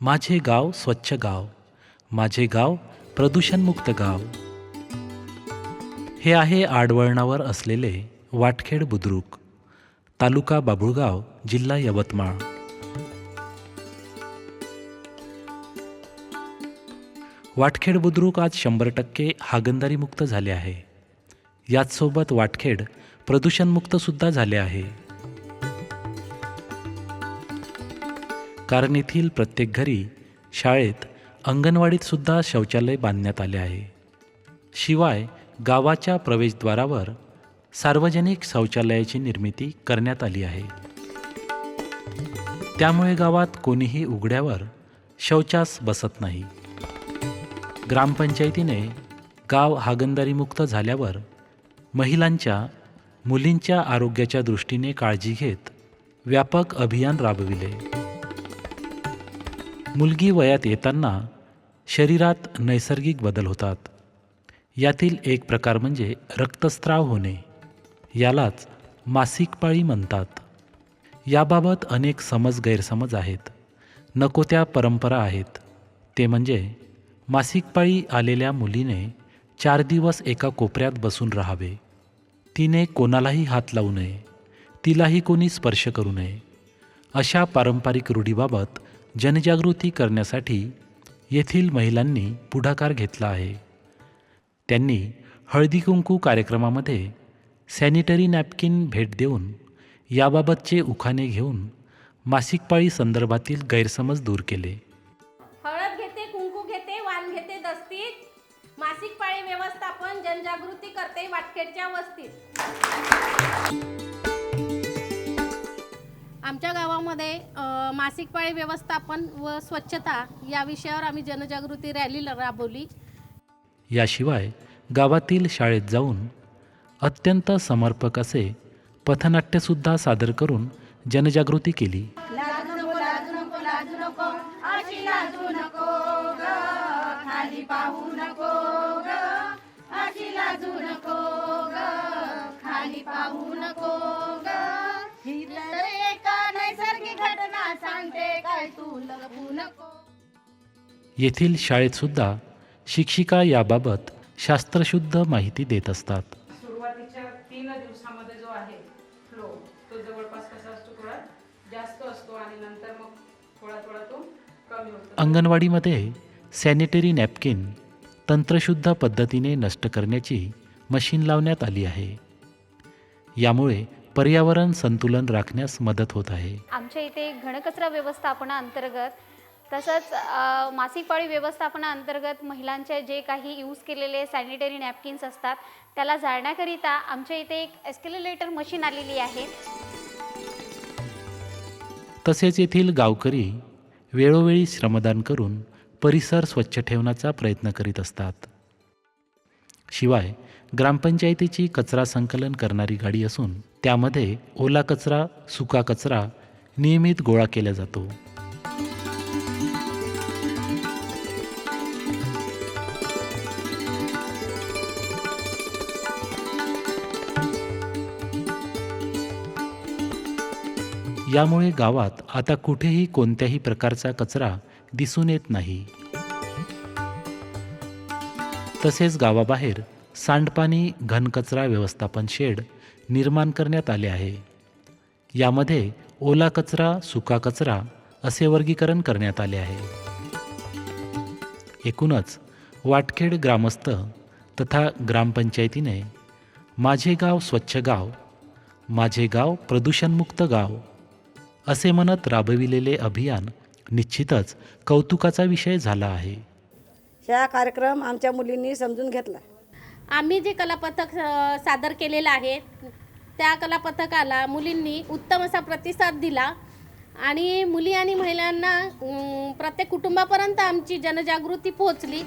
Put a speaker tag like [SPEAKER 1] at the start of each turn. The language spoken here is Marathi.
[SPEAKER 1] माझे गाव स्वच्छ गाव माझे गाव प्रदूषणमुक्त गाव. हे आहे आडवळणावर असलेले वाटखेड बुद्रुक तालुका बाभुळगाव जिल्हा यवतमाळ. वाटखेड बुद्रुक आज शंभर टक्के हागंदारीमुक्त झाले आहे. याचसोबत वाटखेड प्रदूषणमुक्तसुद्धा झाले आहे. कारण येथील प्रत्येक घरी शाळेत अंगणवाडीत सुद्धा शौचालय बांधण्यात आले आहे. शिवाय गावाच्या प्रवेशद्वारावर सार्वजनिक शौचालयाची निर्मिती करण्यात आली आहे. त्यामुळे गावात कोणीही उघड्यावर शौचास बसत नाही. ग्रामपंचायतीने गाव हागंदारीमुक्त झाल्यावर महिलांच्या मुलींच्या आरोग्याच्या दृष्टीने काळजी घेत व्यापक अभियान राबविले. मुलगी वयात येताना शरीरात नैसर्गिक बदल होतात. यातील एक प्रकार म्हणजे रक्तस्राव होणे. यालाच मासिक पाळी म्हणतात. याबाबत अनेक समज गैरसमज आहेत. नको त्या परंपरा आहेत. ते म्हणजे मासिक पाळी आलेल्या मुलीने चार दिवस एका कोपऱ्यात बसून राहावे. तिने कोणालाही हात लावू नये. तिलाही कोणी स्पर्श करू नये. अशा पारंपरिक रूढीबाबत जनजागृती करण्यासाठी येथील महिलांनी पुढाकार घेतला आहे. त्यांनी हळदी कुंकू कार्यक्रमामध्ये सॅनिटरी नॅपकिन भेट देऊन याबाबतचे उखाणे घेऊन मासिक पाळी संदर्भातील गैरसमज दूर केले.
[SPEAKER 2] हळद घेते कुंकू घेते वाण घेते दस्तीत. मासिक पाळी व्यवस्थापन जनजागृती करते वाटखेडच्या वस्तीत. आमच्या गावामध्ये मासिक पाळी व्यवस्थापन व स्वच्छता या विषयावर आम्ही जनजागृती रॅली राबवली.
[SPEAKER 1] याशिवाय गावातील शाळेत जाऊन अत्यंत समर्पक असे पथनाट्यसुद्धा सादर करून जनजागृती केली.
[SPEAKER 2] ही
[SPEAKER 1] येथील शाळेतसुद्धा शिक्षिका याबाबत शास्त्रशुद्ध माहिती देत असतात.
[SPEAKER 3] सुरुवातीच्या तीन दिवसामध्ये जो आहे फ्लो तो जवळपास कसा असतो थोडा जास्त असतो आणि नंतर मग थोडा थोडा तो कमी होतो.
[SPEAKER 1] अंगणवाडीमध्ये सॅनिटरी नॅपकिन तंत्रशुद्ध पद्धतीने नष्ट करण्याची मशीन लावण्यात आली आहे. यामुळे पर्यावरण संतुलन राखण्यास मदत होत आहे.
[SPEAKER 4] आमच्या इथे घनकचरा व्यवस्थापनाअंतर्गत तसंच मासिक पाळी व्यवस्थापनाअंतर्गत महिलांचे जे काही यूज केलेले सॅनिटरी नॅपकिन्स असतात त्याला जाळण्याकरिता आमच्या इथे एक एस्केलेटर मशीन आलेली आहे.
[SPEAKER 1] तसेच येथील गावकरी वेळोवेळी श्रमदान करून परिसर स्वच्छ ठेवण्याचा प्रयत्न करीत असतात. शिवाय ग्रामपंचायतीची कचरा संकलन करणारी गाडी असून त्यामध्ये ओला कचरा सुका कचरा नियमित गोळा केला जातो. यामुळे गावात आता कुठेही कोणत्याही प्रकारचा कचरा दिसून येत नाही. तसेच गावाबाहेर सांडपाणी घनकचरा व्यवस्थापन शेड निर्माण करण्यात आले आहे. यामध्ये ओला कचरा सुका कचरा असे वर्गीकरण करण्यात आले आहे. एकूणच वाटखेड ग्रामस्थ तथा ग्रामपंचायतीने माझे गाव स्वच्छ गाव माझे गाव प्रदूषणमुक्त गाव असे म्हणत राबविलेले अभियान निश्चितच कौतुकाचा विषय झाला आहे.
[SPEAKER 5] ह्या कार्यक्रम आमच्या मुलींनी समजून घेतला.
[SPEAKER 2] आम्ही जे कलापथक सादर केलेलं आहे त्या कलापथकाला मुलींनी उत्तम असा प्रतिसाद दिला आणि मुली आणि महिलांना प्रत्येक कुटुंबापर्यंत आमची जनजागृती पोहोचली.